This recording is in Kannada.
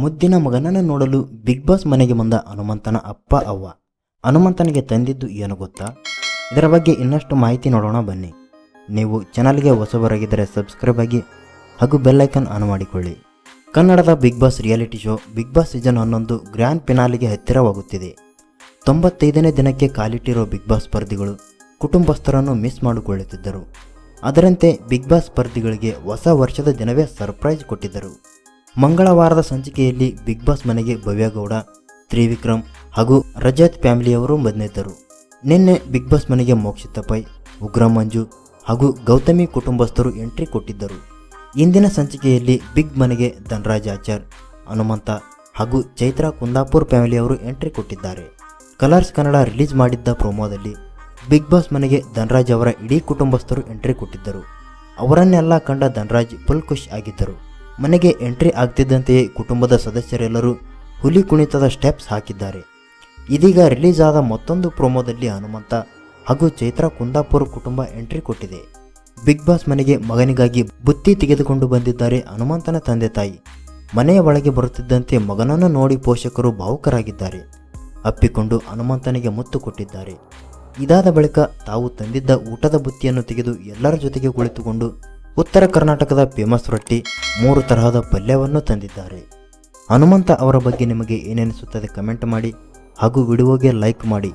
ಮುದ್ದಿನ ಮಗನನ್ನು ನೋಡಲು ಬಿಗ್ ಬಾಸ್ ಮನೆಗೆ ಬಂದ ಹನುಮಂತನ ಅಪ್ಪ, ಅವ್ವ. ಹನುಮಂತನಿಗೆ ತಂದಿದ್ದು ಏನು ಗೊತ್ತಾ? ಇದರ ಬಗ್ಗೆ ಇನ್ನಷ್ಟು ಮಾಹಿತಿ ನೋಡೋಣ, ಬನ್ನಿ. ನೀವು ಚಾನಲ್ಗೆ ಹೊಸಬರಾಗಿದ್ದರೆ ಸಬ್ಸ್ಕ್ರೈಬ್ ಆಗಿ ಹಾಗೂ ಬೆಲ್ಲೈಕನ್ ಆನ್ ಮಾಡಿಕೊಳ್ಳಿ. ಕನ್ನಡದ Bigg Boss reality show Bigg Boss season ಹನ್ನೊಂದು ಗ್ರ್ಯಾಂಡ್ ಫಿನಾಲಿಗೆ ಹತ್ತಿರವಾಗುತ್ತಿದೆ. ತೊಂಬತ್ತೈದನೇ ದಿನಕ್ಕೆ ಕಾಲಿಟ್ಟಿರೋ ಬಿಗ್ ಬಾಸ್ ಸ್ಪರ್ಧಿಗಳು ಕುಟುಂಬಸ್ಥರನ್ನು ಮಿಸ್ ಮಾಡಿಕೊಳ್ಳುತ್ತಿದ್ದರು. ಅದರಂತೆ ಬಿಗ್ ಬಾಸ್ ಸ್ಪರ್ಧಿಗಳಿಗೆ ಹೊಸ ವರ್ಷದ ದಿನವೇ ಸರ್ಪ್ರೈಸ್ ಕೊಟ್ಟಿದ್ದರು. ಮಂಗಳವಾರದ ಸಂಚಿಕೆಯಲ್ಲಿ ಬಿಗ್ ಬಾಸ್ ಮನೆಗೆ ಭವ್ಯಗೌಡ, ತ್ರಿವಿಕ್ರಮ್ ಹಾಗೂ ರಜತ್ ಫ್ಯಾಮಿಲಿಯವರು ಬಂದಿದ್ದರು. ನಿನ್ನೆ ಬಿಗ್ ಬಾಸ್ ಮನೆಗೆ ಮೋಕ್ಷಿತ ಪೈ, ಉಗ್ರ ಮಂಜು ಹಾಗೂ ಗೌತಮಿ ಕುಟುಂಬಸ್ಥರು ಎಂಟ್ರಿ ಕೊಟ್ಟಿದ್ದರು. ಇಂದಿನ ಸಂಚಿಕೆಯಲ್ಲಿ ಬಿಗ್ ಮನೆಗೆ ಧನರಾಜ್ ಆಚಾರ್, ಹನುಮಂತ ಹಾಗೂ ಚೈತ್ರಾ ಕುಂದಾಪುರ್ ಫ್ಯಾಮಿಲಿಯವರು ಎಂಟ್ರಿ ಕೊಟ್ಟಿದ್ದಾರೆ. ಕಲರ್ಸ್ ಕನ್ನಡ ರಿಲೀಸ್ ಮಾಡಿದ್ದ ಪ್ರೋಮೋದಲ್ಲಿ ಬಿಗ್ ಬಾಸ್ ಮನೆಗೆ ಧನರಾಜ್ ಅವರ ಇಡೀ ಕುಟುಂಬಸ್ಥರು ಎಂಟ್ರಿ ಕೊಟ್ಟಿದ್ದರು. ಅವರನ್ನೆಲ್ಲ ಕಂಡ ಧನರಾಜ್ ಫುಲ್ ಖುಷ್ ಆಗಿದ್ದರು. ಮನೆಗೆ ಎಂಟ್ರಿ ಆಗ್ತಿದ್ದಂತೆಯೇ ಕುಟುಂಬದ ಸದಸ್ಯರೆಲ್ಲರೂ ಹುಲಿ ಕುಣಿತದ ಸ್ಟೆಪ್ಸ್ ಹಾಕಿದ್ದಾರೆ. ಇದೀಗ ರಿಲೀಸ್ ಆದ ಮತ್ತೊಂದು ಪ್ರೋಮೋದಲ್ಲಿ ಹನುಮಂತ ಹಾಗೂ ಚೈತ್ರಾ ಕುಂದಾಪುರ ಕುಟುಂಬ ಎಂಟ್ರಿ ಕೊಟ್ಟಿದೆ. ಬಿಗ್ ಬಾಸ್ ಮನೆಗೆ ಮಗನಿಗಾಗಿ ಬುತ್ತಿ ತೆಗೆದುಕೊಂಡು ಬಂದಿದ್ದಾರೆ ಹನುಮಂತನ ತಂದೆ ತಾಯಿ. ಮನೆಯ ಒಳಗೆ ಬರುತ್ತಿದ್ದಂತೆ ಮಗನನ್ನು ನೋಡಿ ಪೋಷಕರು ಭಾವುಕರಾಗಿದ್ದಾರೆ. ಅಪ್ಪಿಕೊಂಡು ಹನುಮಂತನಿಗೆ ಮುತ್ತು ಕೊಟ್ಟಿದ್ದಾರೆ. ಇದಾದ ಬಳಿಕ ತಾವು ತಂದಿದ್ದ ಊಟದ ಬುತ್ತಿಯನ್ನು ತೆಗೆದು ಎಲ್ಲರ ಜೊತೆಗೆ ಕುಳಿತುಕೊಂಡು ಉತ್ತರ ಕರ್ನಾಟಕದ ಫೇಮಸ್ ರೊಟ್ಟಿ ಮೂರು ತರಹದ ಪಲ್ಯವನ್ನು ತಂದಿದ್ದಾರೆ. ಹನುಮಂತ ಅವರ ಬಗ್ಗೆ ನಿಮಗೆ ಏನೆನಿಸುತ್ತದೆ ಕಮೆಂಟ್ ಮಾಡಿ ಹಾಗೂ ವಿಡಿಯೋಗೆ ಲೈಕ್ ಮಾಡಿ.